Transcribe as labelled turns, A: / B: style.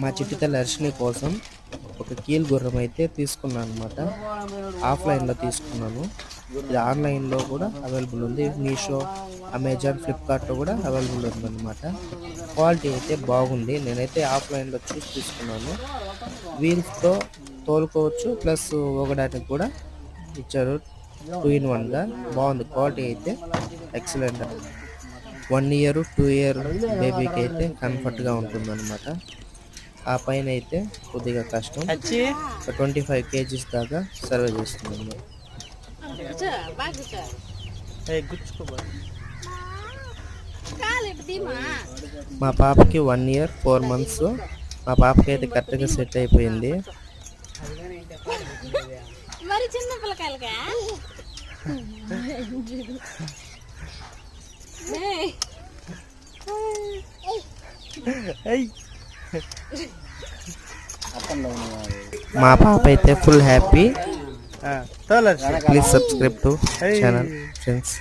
A: మా చిట్టితల్లి అర్షిని కోసం ఒక కీల్ గుర్రం అయితే తీసుకున్నాను అనమాట ఆఫ్లైన్లో తీసుకున్నాను. ఇది ఆన్లైన్లో కూడా అవైలబుల్ ఉంది. మీషో అమెజాన్ ఫ్లిప్కార్ట్లో కూడా అవైలబుల్ ఉందన్నమాట. క్వాలిటీ అయితే బాగుంది. నేనైతే ఆఫ్లైన్లో చూసి తీసుకున్నాను. వీల్స్తో తోలుకోవచ్చు. ప్లస్ ఒకడానికి కూడా ఇచ్చారు. టూ ఇన్ వన్గా. బాగుంది. క్వాలిటీ అయితే excellent. One year two year బేబీకి అయితే కంఫర్ట్గా ఉంటుందన్నమాట. ఆ పైన అయితే కొద్దిగా కష్టం. ట్వంటీ ఫైవ్ కేజీస్ దాకా సర్వే
B: గుచ్చుకోబో
A: మా పాపకి వన్ ఇయర్ ఫోర్ మంత్స్. మా పాపకి అయితే కరెక్ట్గా సెట్ అయిపోయింది.
C: మరి చిన్న
A: మా పాప అయితే full happy please subscribe to channel friends